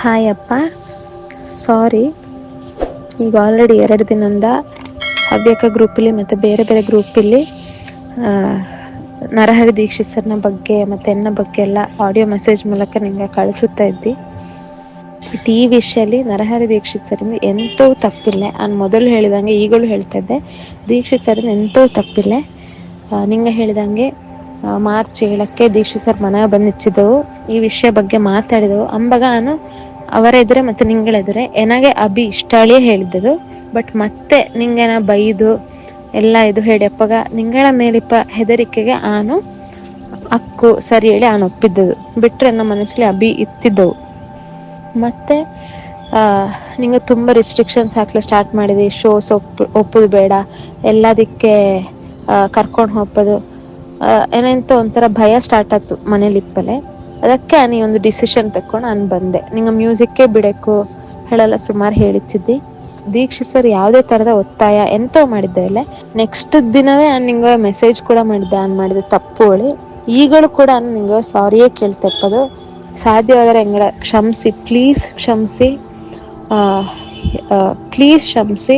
Hi ಅಪ್ಪ. ಸಾರಿ ಈಗ already ಎರಡು ದಿನದಿಂದ ಹವ್ಯಕ ಗ್ರೂಪಲ್ಲಿ ಮತ್ತು ಬೇರೆ ಬೇರೆ ಗ್ರೂಪಲ್ಲಿ ನರಹರಿ ದೀಕ್ಷಿತ್ ಸರ್ನ ಬಗ್ಗೆ ಮತ್ತು ಎನ್ನ ಬಗ್ಗೆ ಎಲ್ಲ ಆಡಿಯೋ ಮೆಸೇಜ್ ಮೂಲಕ ನಿಮಗೆ ಕಳಿಸುತ್ತಾ ಇದ್ದಿ. ಬಟ್ ಈ ವಿಷಯದಲ್ಲಿ ನರಹರಿ ದೀಕ್ಷಿತ್ ಸರಿಂದ ಎಂತೂ ತಪ್ಪಿಲ್ಲ. ನಾನು ಮೊದಲು ಹೇಳಿದಂಗೆ ಈಗಲೂ ಹೇಳ್ತಾ ಇದ್ದೆ. ದೀಕ್ಷಿತ್ ಸರಿಂದ ಎಂತೂ ತಪ್ಪಿಲ್ಲ. ನಿಂಗೆ ಹೇಳಿದಂಗೆ ಮಾರ್ಚ್ ಏಳಕ್ಕೆ ದೀಕ್ಷಿತ್ ಸರ್ ಮನೆಗೆ ಬಂದಿಚ್ಚಿದ್ದೆವು ಈ ವಿಷಯ ಬಗ್ಗೆ ಮಾತಾಡಿದೆವು. ಅಂಬಾಗ ನಾನು ಅವರ ಎದುರೆ ಮತ್ತು ನಿಂಗಳೆದುರೆ ಏನಾಗೆ ಅಭಿ ಇಷ್ಟಾಳಿಯೇ ಹೇಳಿದ್ದದು ಬಟ್ ಮತ್ತೆ ನಿಂಗೆನ ಬೈದು, ಎಲ್ಲ ಇದು ಹೇಳಿ, ಅಪ್ಪಗ ನಿಂಗಳ ಮೇಲಿಪ್ಪ ಹೆದರಿಕೆಗೆ ಆನು ಅಕ್ಕು ಸರಿ ಹೇಳಿ ಆನು ಒಪ್ಪಿದ್ದದು. ಬಿಟ್ಟರೆ ನಮ್ಮ ಮನಸ್ಸಲ್ಲಿ ಅಭಿ ಇತ್ತಿದ್ದವು. ಮತ್ತೆ ನಿಂಗೆ ತುಂಬ ರಿಸ್ಟ್ರಿಕ್ಷನ್ಸ್ ಹಾಕ್ಲು ಸ್ಟಾರ್ಟ್ ಮಾಡಿದೆ ಶೋಸ್ ಒಪ್ಪು, ಒಪ್ಪೋದು ಬೇಡ, ಎಲ್ಲದಕ್ಕೆ ಕರ್ಕೊಂಡು ಹೋಗೋದು ಏನಂತ ಒಂಥರ ಭಯ ಸ್ಟಾರ್ಟ್ ಆಯ್ತು ಮನೇಲಿ ಇಪ್ಪಲೆ ಅದಕ್ಕೆ ನೀ ಒಂದು ಡಿಸಿಷನ್ ತಕೊಂಡು ನಾನು ಬಂದೆ. ನಿಂಗೆ ಮ್ಯೂಸಿಕ್ಕೇ ಬಿಡಬೇಕು ಹೇಳಲ್ಲ, ಸುಮಾರು ಹೇಳಿಚ್ಚಿದ್ದಿ ದೀಕ್ಷಿ ಸರ್ ಯಾವುದೇ ಥರದ ಒತ್ತಾಯ ಎಂತೋ ಮಾಡಿದ್ದೆ ಇಲ್ಲ ನೆಕ್ಸ್ಟ್ ದಿನವೇ ನಾನು ನಿಂಗೆ ಮೆಸೇಜ್ ಕೂಡ ಮಾಡಿದ್ದೆ. ನಾನು ಮಾಡಿದ ತಪ್ಪು ಹೇಳಿ. ಈಗಲೂ ಕೂಡ ನಾನು ನಿಂಗೆ ಸಾರಿಯೇ ಕೇಳ್ತಪ್ಪದು ಸಾಧ್ಯವಾದರೆ ಹೆಂಗಳ ಕ್ಷಮಿಸಿ ಪ್ಲೀಸ್ ಕ್ಷಮಿಸಿ ಪ್ಲೀಸ್ ಕ್ಷಮಿಸಿ.